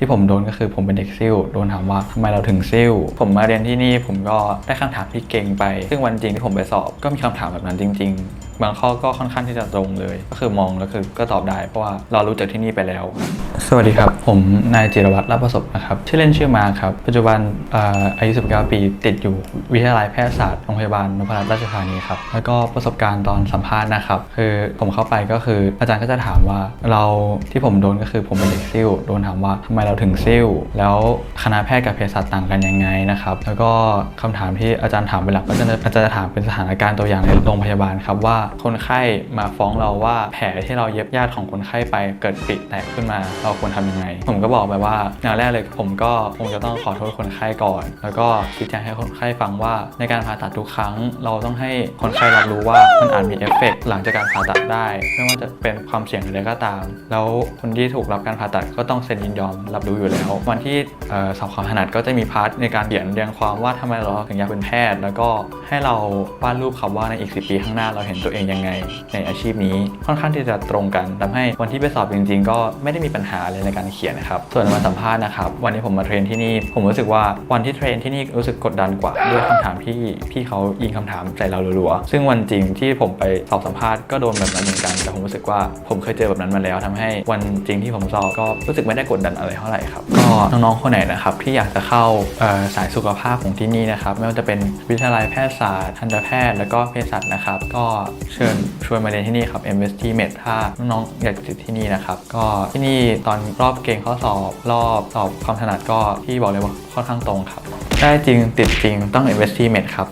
ที่ผมโดนก็คือผมเป็นเด็กซิ่วโดนถามว่าทำไมเราถึงซิ่วผมมาเรียนที่นี่ผมก็ได้คำถามที่เก่งไป ซึ่งวันจริงที่ผมไปสอบก็มีคำถามแบบนั้นจริง ๆ บางข้อก็ค่อนข้างที่จะตรงเลย ก็คือมองแล้วคือก็ตอบได้เพราะว่าเรารู้จักที่นี่ไปแล้ว สวัสดีครับ ผมนายจิรวัตรรับประสบนะครับชื่อเล่นชื่อมาครับ ปัจจุบันอาอายุ 19 ปีติดอยู่วิทยาลัยแพทยศาสตร์โรงพยาบาลนพรัตน์ราชธานีครับแล้วก็ประสบการณ์ตอนสัมภาษณ์นะครับ คือผมเข้าไปก็คืออาจารย์ก็จะถามว่าเราที่ผมโดนก็คือผมเป็นเด็กซิ่วโดนถามว่าทำไมเราถึงซิ่วแล้วคณะแพทย์กับเภสัชต่างกันยังไงนะครับแล้วก็คำถามที่อาจารย์ถามเป็นหลักก็จะอาจารย์จะถามเป็นสถานการณ์ตัวอย่างในโรงพยาบาลครับว่าคนไข้มาฟ้องเราว่าแผลที่เราเย็บญาติของคนไข้ไปเกิดปริแตกขึ้นมา เราควรทำยังไง ผมก็บอกไปว่าอย่างแรกเลยผมก็คงจะต้องขอโทษคนไข้ก่อน แล้วก็ชี้แจงให้คนไข้ฟังว่าในการผ่าตัดทุกครั้ง เราต้องให้คนไข้รับรู้ว่ามันอาจมีเอฟเฟกต์หลังจากการผ่าตัดได้ ไม่ว่าจะเป็นความเสี่ยงอะไรก็ตาม แล้วคนที่ถูกรับการผ่าตัดก็ต้องเซ็นยินยอมรับรู้อยู่แล้ว วันที่สอบความถนัดก็จะมีพาร์ทในการเขียนเรียงความว่าทำไมเราถึงอยากเป็นแพทย์ แล้วก็ให้เราวาดรูปครับว่าในอีก 10 ปีข้างหน้าเราเห็นตัวเองยังไง ในอาชีพนี้ค่อนข้างที่จะตรงกันทำให้วันที่ไปสอบจริง ๆ ก็ไม่ได้มีปัญหาอะไรในการเขียนนะครับส่วนมาสัมภาษณ์นะครับวันนี้ผมมาเทรนที่นี่ผมรู้สึกว่าวันที่เทรนที่นี่รู้สึกกดดันกว่าด้วยคำถามที่พี่เขายิงคำถามใส่เรารัวๆซึ่งวันจริงที่ผมไปสอบสัมภาษณ์ก็โดนแบบนั้นเหมือนกันแต่ผมรู้สึกว่าผมเคยเจอแบบนั้นมาแล้วทำให้วันจริงที่ผมสอบก็รู้สึกไม่ได้กดดันอะไรเท่าไหร่ครับก็น้องๆคนไหนนะครับที่อยากจะเข้าสายสุขภาพของที่นี่นะครับไม่ว่าจะเป็นวิทยาลัยแพทยศาสตร์ทันตแพทย์ แล้วก็เภสัชนะครับ ก็เชิญชวนมาเรียนที่นี่ครับ MST Med ถ้าน้องๆอยากจะติดที่นี่นะครับ ก็ที่นี่ตอนรอบเกณฑ์ข้อสอบ รอบสอบความถนัดก็ที่บอกเลยว่าค่อนข้างตรงครับ ได้จริงติดจริงต้อง MST Med ครับ